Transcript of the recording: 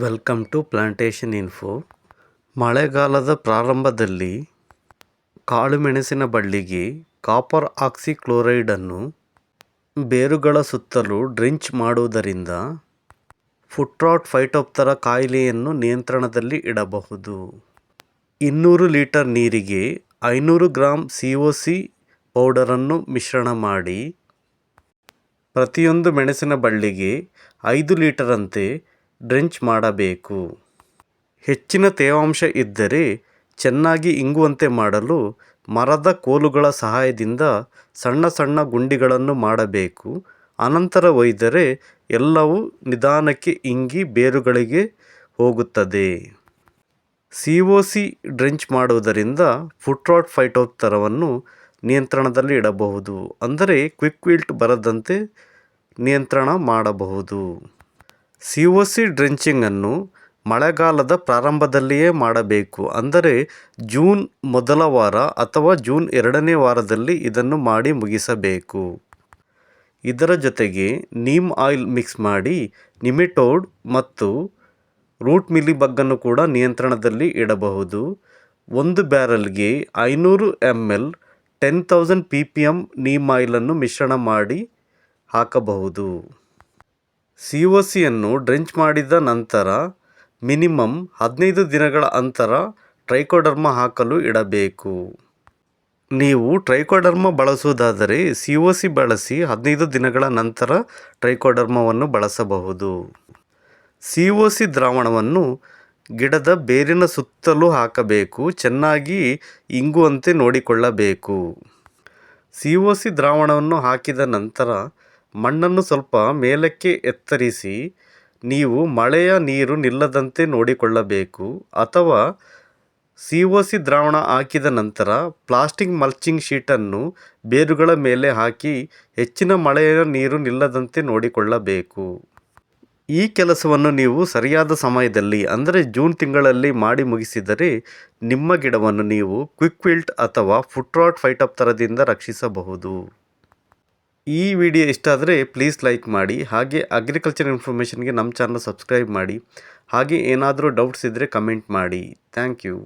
Welcome to plantation info ಮಳೆಗಾಲದ ಪ್ರಾರಂಭದಲ್ಲಿ ಕಾಳುಮೆಣಸಿನ ಬಳ್ಳಿಗೆ ಕಾಪರ್ ಆಕ್ಸಿಕ್ಲೋರೈಡನ್ನು ಬೇರುಗಳ ಸುತ್ತಲೂ ಡ್ರಿಂಚ್ ಮಾಡುವುದರಿಂದ ಫುಟ್ರಾಟ್ ಫೈಟೋಪ್ತರ ಕಾಯಿಲೆಯನ್ನು ನಿಯಂತ್ರಣದಲ್ಲಿ ಇಡಬಹುದು. ಇನ್ನೂರು ಲೀಟರ್ ನೀರಿಗೆ ಐನೂರು ಗ್ರಾಂ ಸಿ ಒ ಸಿ ಪೌಡರನ್ನು ಮಿಶ್ರಣ ಮಾಡಿ ಪ್ರತಿಯೊಂದು ಮೆಣಸಿನ ಬಳ್ಳಿಗೆ ಐದು ಲೀಟರಂತೆ ಡ್ರೆಂಚ್ ಮಾಡಬೇಕು. ಹೆಚ್ಚಿನ ತೇವಾಂಶ ಇದ್ದರೆ ಚೆನ್ನಾಗಿ ಇಂಗುವಂತೆ ಮಾಡಲು ಮರದ ಕೋಲುಗಳ ಸಹಾಯದಿಂದ ಸಣ್ಣ ಸಣ್ಣ ಗುಂಡಿಗಳನ್ನು ಮಾಡಬೇಕು. ಅನಂತರ ಒಯ್ದರೆ ಎಲ್ಲವೂ ನಿಧಾನಕ್ಕೆ ಇಂಗಿ ಬೇರುಗಳಿಗೆ ಹೋಗುತ್ತದೆ. ಸಿ ಒ ಸಿ ಡ್ರೆಂಚ್ ಮಾಡುವುದರಿಂದ ಫುಟ್ರಾಟ್ ಫೈಟೋಪ್ತರವನ್ನು ನಿಯಂತ್ರಣದಲ್ಲಿ ಇಡಬಹುದು. ಅಂದರೆ ಕ್ವಿಕ್ ವಿಲ್ಟ್ ಬರದಂತೆ ನಿಯಂತ್ರಣ ಮಾಡಬಹುದು. ಸಿ ಒ ಸಿ ಡ್ರೆಂಚಿಂಗನ್ನು ಮಳೆಗಾಲದ ಪ್ರಾರಂಭದಲ್ಲಿಯೇ ಮಾಡಬೇಕು. ಅಂದರೆ ಜೂನ್ ಮೊದಲ ವಾರ ಅಥವಾ ಜೂನ್ ಎರಡನೇ ವಾರದಲ್ಲಿ ಇದನ್ನು ಮಾಡಿ ಮುಗಿಸಬೇಕು. ಇದರ ಜೊತೆಗೆ ನೀಮ್ ಆಯಿಲ್ ಮಿಕ್ಸ್ ಮಾಡಿ ನಿಮಿಟೋಡ್ ಮತ್ತು ರೂಟ್ ಮಿಲಿಬಗ್ಗನ್ನು ಕೂಡ ನಿಯಂತ್ರಣದಲ್ಲಿ ಇಡಬಹುದು. ಒಂದು ಬ್ಯಾರಲ್ಗೆ ಐನೂರು M L ten thousand P P M neem ಆಯಿಲನ್ನು ಮಿಶ್ರಣ ಮಾಡಿ ಹಾಕಬಹುದು. ಸಿ ಒ ಸಿಯನ್ನು ಡ್ರೆಂಚ್ ಮಾಡಿದ ನಂತರ ಮಿನಿಮಮ್ ಹದಿನೈದು ದಿನಗಳ ಅಂತರ ಟ್ರೈಕೋಡರ್ಮ ಹಾಕಲು ಇಡಬೇಕು. ನೀವು ಟ್ರೈಕೋಡರ್ಮ ಬಳಸುವುದಾದರೆ ಸಿ ಒ ಸಿ ಬಳಸಿ ಹದಿನೈದು ದಿನಗಳ ನಂತರ ಟ್ರೈಕೋಡರ್ಮವನ್ನು ಬಳಸಬಹುದು. ಸಿ ಒ ಸಿ ದ್ರಾವಣವನ್ನು ಗಿಡದ ಬೇರಿನ ಸುತ್ತಲೂ ಹಾಕಬೇಕು, ಚೆನ್ನಾಗಿ ಇಂಗುವಂತೆ ನೋಡಿಕೊಳ್ಳಬೇಕು. ಸಿ ಒ ಸಿ ದ್ರಾವಣವನ್ನು ಹಾಕಿದ ನಂತರ ಮಣ್ಣನ್ನು ಸ್ವಲ್ಪ ಮೇಲಕ್ಕೆ ಎತ್ತರಿಸಿ, ನೀವು ಮಳೆಯ ನೀರು ನಿಲ್ಲದಂತೆ ನೋಡಿಕೊಳ್ಳಬೇಕು ಅಥವಾ ಸಿ ಒ ಸಿ ದ್ರಾವಣ ಹಾಕಿದ ನಂತರ ಪ್ಲಾಸ್ಟಿಕ್ ಮಲ್ಚಿಂಗ್ ಶೀಟನ್ನು ಬೇರುಗಳ ಮೇಲೆ ಹಾಕಿ ಹೆಚ್ಚಿನ ಮಳೆಯ ನೀರು ನಿಲ್ಲದಂತೆ ನೋಡಿಕೊಳ್ಳಬೇಕು. ಈ ಕೆಲಸವನ್ನು ನೀವು ಸರಿಯಾದ ಸಮಯದಲ್ಲಿ, ಅಂದರೆ ಜೂನ್ ತಿಂಗಳಲ್ಲಿ ಮಾಡಿ ಮುಗಿಸಿದರೆ ನಿಮ್ಮ ಗಿಡವನ್ನು ನೀವು ಕ್ವಿಕ್ವಿಲ್ಟ್ ಅಥವಾ ಫುಟ್ರಾಟ್ ಫೈಟೋಪ್ತರದಿಂದ ರಕ್ಷಿಸಬಹುದು. ಈ ವಿಡಿಯೋ ಇಷ್ಟ ಆದರೆ ಪ್ಲೀಸ್ ಲೈಕ್ ಮಾಡಿ, ಹಾಗೆ ಅಗ್ರಿಕಲ್ಚರ್ ಇನ್ಫಾರ್ಮೇಷನ್ಗೆ ನಮ್ಮ ಚಾನಲ್ ಸಬ್ಸ್ಕ್ರೈಬ್ ಮಾಡಿ, ಹಾಗೆ ಏನಾದರೂ ಡೌಟ್ಸ್ ಇದ್ದರೆ ಕಮೆಂಟ್ ಮಾಡಿ. Thank you